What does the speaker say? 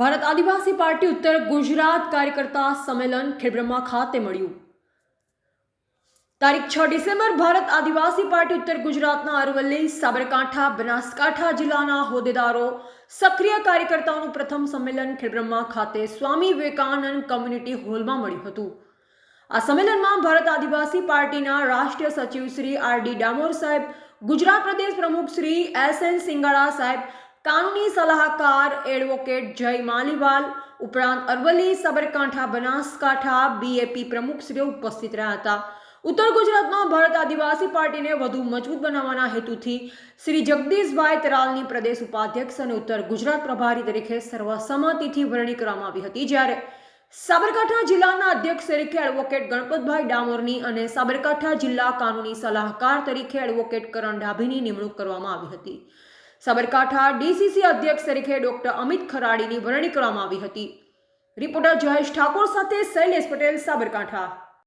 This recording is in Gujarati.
ભારત આદિવાસી પાર્ટી ઉત્તર ગુજરાત કાર્યકર્તા સંમેલન ખેડબ્રહ્મા ખાતે મળ્યું. તારીખ છ ડિસેમ્બર ભારત આદિવાસી પાર્ટી ઉત્તર ગુજરાતના અરવલ્લી, સાબરકાંઠા, બનાસકાંઠા જિલ્લાના હોદ્દેદારો, સક્રિય કાર્યકર્તાઓનું પ્રથમ સંમેલન ખેડબ્રહ્મા ખાતે સ્વામી વિવેકાનંદ કમ્યુનિટી હોલમાં મળ્યું હતું. આ સંમેલનમાં ભારત આદિવાસી પાર્ટીના રાષ્ટ્રીય સચિવ શ્રી આર ડી ડામોર સાહેબ, ગુજરાત પ્રદેશ પ્રમુખ શ્રી એસ એન સિંગાળા સાહેબ કાનૂની સલાહકાર એડવોકેટ જય માલીવાલ, ઉપરાંત અરવલ્લી સાબરકાંઠા બનાસકાંઠા બીએપી પ્રમુખશ્રીઓ ઉપસ્થિત રહ્યા હતા. ઉત્તર ગુજરાતમાં ભારત આદિવાસી પાર્ટીને વધુ મજબૂત બનાવવાના હેતુથી શ્રી જગદીશભાઈ તરાલની પ્રદેશ ઉપાધ્યક્ષ અને ઉત્તર ગુજરાત પ્રભારી તરીકે સર્વસંમતિથી વરણી કરવામાં આવી હતી. જ્યારે સાબરકાંઠા જિલ્લાના અધ્યક્ષ તરીકે એડવોકેટ ગણપતભાઈ ડામોરની અને સાબરકાંઠા જિલ્લા કાનૂની સલાહકાર તરીકે એડવોકેટ કરણ ડાભીની નિમણૂક કરવામાં આવી હતી. સાબરકાંઠા ડીસીસી અધ્યક્ષ તરીકે ડોક્ટર અમિત ખરાડીની વરણી કરવામાં આવી હતી. રિપોર્ટર જયેશ ઠાકોર સાથે શૈલેષ પટેલ, સાબરકાંઠા.